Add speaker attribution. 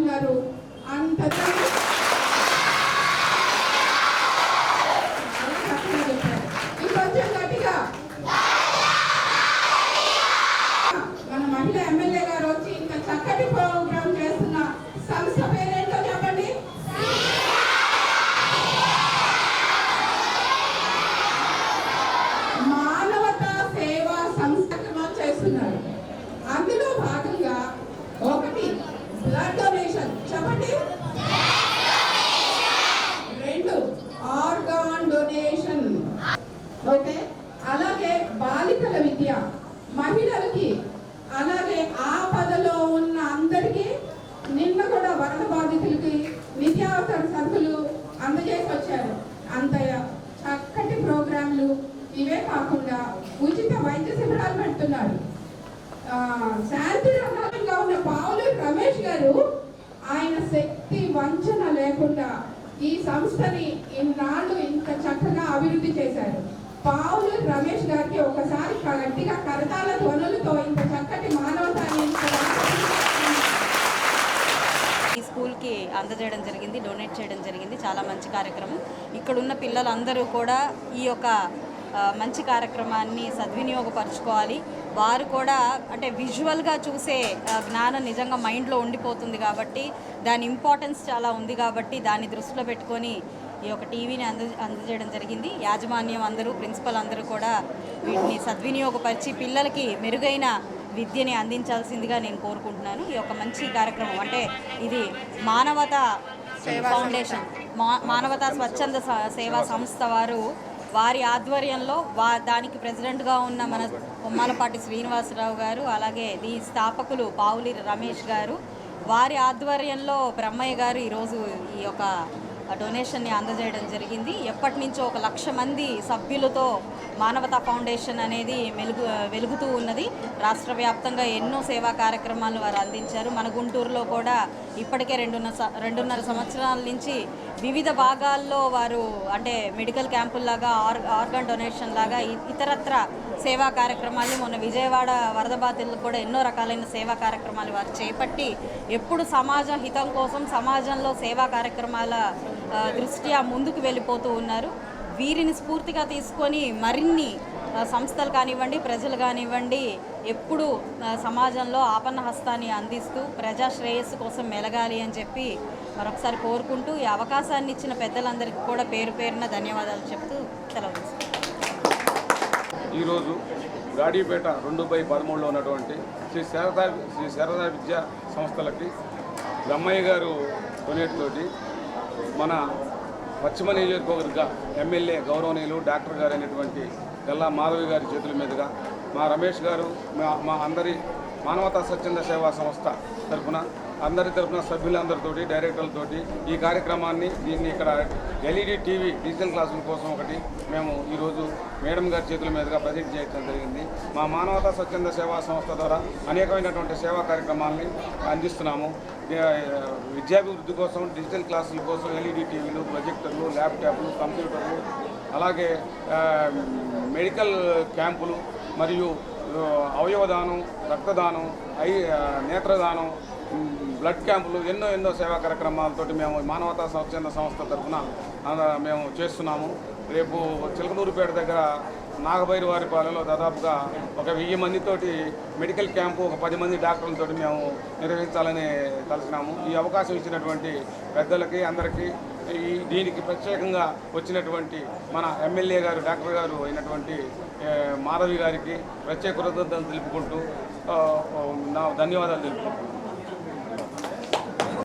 Speaker 1: యువకులు అంత చక్కగా చెప్పారు. ఇంకొంచెం గట్టిగా మన మహిళ ఎమ్మెల్యే గారు వచ్చి ఇంత చక్కటి ప్రోగ్రాం చేస్తున్న సంస్థ పేరేంటో చెప్పండి మానవతా సేవా సంస్థ చేస్తున్నారు అందులో భాగంగా ఒకటి బ్లడ్ డొనేషన్ చెప్పండి రెండు ఆర్గాన్ డొనేషన్ ఓకే అలాగే బాలికల విద్య మహిళలకి అలాగే ఆపదలో ఉన్న అందరికీ నిన్న కూడా వరద బాధితులకి నిత్యావసర సరుకులు అందజేసి వచ్చారు అంత చక్కటి ప్రోగ్రాంలు ఇవే కాకుండా ఉచిత వైద్య శిబిరాలు పెడుతున్నారు. శాంతి రహస్యంగా ఉన్న పావులు రమేష్ గారు ఆయన శక్తి వంచన లేకుండా ఈ సంస్థని ఇన్నాళ్ళు ఇంత చక్కగా అభివృద్ధి చేశారు. పావులు రమేష్ గారికి ఒకసారి గట్టిగా కరతాల ధ్వనులతో ఇంత చక్కటి మానవతాన్ని
Speaker 2: ఈ స్కూల్కి అందజేయడం జరిగింది డొనేట్ చేయడం జరిగింది. చాలా మంచి కార్యక్రమం. ఇక్కడ ఉన్న పిల్లలందరూ కూడా ఈ యొక్క మంచి కార్యక్రమాన్ని సద్వినియోగపరచుకోవాలి. వారు కూడా అంటే విజువల్గా చూసే జ్ఞానం నిజంగా మైండ్లో ఉండిపోతుంది కాబట్టి దాని ఇంపార్టెన్స్ చాలా ఉంది కాబట్టి దాన్ని దృష్టిలో పెట్టుకొని ఈ యొక్క టీవీని అంద అందజేయడం జరిగింది. యాజమాన్యం అందరూ ప్రిన్సిపల్ అందరూ కూడా వీటిని సద్వినియోగపరిచి పిల్లలకి మెరుగైన విద్యని అందించాల్సిందిగా నేను కోరుకుంటున్నాను. ఈ యొక్క మంచి కార్యక్రమం అంటే ఇది మానవత ఫౌండేషన్. మా మానవతా స్వచ్ఛంద సేవా సంస్థ వారు వారి ఆధ్వర్యంలో వా దానికి ప్రెసిడెంట్గా ఉన్న మన కొమ్మాలపాటి శ్రీనివాసరావు గారు అలాగే దీని స్థాపకులు పావులి రమేష్ గారు వారి ఆధ్వర్యంలో బ్రహ్మయ్య గారు ఈరోజు ఈ యొక్క డొనేషన్ని అందజేయడం జరిగింది. ఎప్పటి నుంచో ఒక లక్ష మంది సభ్యులతో మానవతా ఫౌండేషన్ అనేది మెలుగు వెలుగుతూ ఉన్నది. రాష్ట్ర వ్యాప్తంగా ఎన్నో సేవా కార్యక్రమాలు వారు అందించారు. మన గుంటూరులో కూడా ఇప్పటికే రెండున్నర స- రెండున్నర సంవత్సరాల నుంచి వివిధ భాగాల్లో వారు అంటే మెడికల్ క్యాంపుల్లాగా ఆర్ ఆర్గన్ డొనేషన్ లాగా ఇతరత్ర సేవా కార్యక్రమాలు మొన్న విజయవాడ వరద బాధితులు కూడా ఎన్నో రకాలైన సేవా కార్యక్రమాలు వారు చేపట్టి ఎప్పుడు సమాజ హితం కోసం సమాజంలో సేవా కార్యక్రమాల దృష్ట్యా ముందుకు వెళ్ళిపోతూ ఉన్నారు. వీరిని స్ఫూర్తిగా తీసుకొని మరిన్ని సంస్థలు కానివ్వండి ప్రజలు కానివ్వండి ఎప్పుడు సమాజంలో ఆపన్న హస్తాన్ని అందిస్తూ ప్రజా శ్రేయస్సు కోసం మెలగాలి అని చెప్పి మరొకసారి కోరుకుంటూ ఈ అవకాశాన్ని ఇచ్చిన పెద్దలందరికీ కూడా పేరు పేరున ధన్యవాదాలు చెప్తూ సెలవు
Speaker 3: ఈరోజు గాడిపేట రెండు బై పదమూడులో ఉన్నటువంటి శ్రీ శారదా శ్రీ శారదా విద్యా సంస్థలకి బ్రహ్మయ్య గారు కొనేటితోటి మన పశ్చిమ నియోజకవర్గ ఎమ్మెల్యే గౌరవనీయులు డాక్టర్ గారు అయినటువంటి గల్లా మాధవి గారి చేతుల మీదుగా మా రమేష్ గారు మా మా అందరి మానవతా స్వచ్ఛంద సేవా సంస్థ తరఫున అందరి తరఫున సభ్యులందరితోటి డైరెక్టర్లతోటి ఈ కార్యక్రమాన్ని దీన్ని ఇక్కడ ఎల్ఈడి టీవీ డిజిటల్ క్లాసుల కోసం ఒకటి మేము ఈరోజు మేడం గారి చేతుల మీదుగా ప్రజెంట్ చేయడం జరిగింది. మా మానవతా స్వచ్ఛంద సేవా సంస్థ ద్వారా అనేకమైనటువంటి సేవా కార్యక్రమాల్ని అందిస్తున్నాము. విద్యాభివృద్ధి కోసం డిజిటల్ క్లాసుల కోసం ఎల్ఈడి టీవీలు ప్రొజెక్టర్లు ల్యాప్టాప్లు కంప్యూటర్లు అలాగే మెడికల్ క్యాంపులు మరియు అవయవదానం రక్తదానం ఐ నేత్రదానం బ్లడ్ క్యాంపులు ఎన్నో ఎన్నో సేవా కార్యక్రమాలతోటి మేము మానవతా స్వచ్ఛంద సంస్థ తరఫున మేము చేస్తున్నాము. రేపు చిలకనూరుపేట దగ్గర నాగభైరువారిపాలెలో దాదాపుగా ఒక వెయ్యి మందితోటి మెడికల్ క్యాంపు ఒక పది మంది డాక్టర్లతో మేము నిర్వహించాలని తలసినాము ఈ అవకాశం ఇచ్చినటువంటి పెద్దలకి అందరికీ ఈ దీనికి ప్రత్యేకంగా వచ్చినటువంటి మన ఎమ్మెల్యే గారు డాక్టర్ గారు అయినటువంటి మాధవి గారికి ప్రత్యేక కృతజ్ఞతలు తెలుపుకుంటూ నా ధన్యవాదాలు తెలుపుకుంటున్నాను.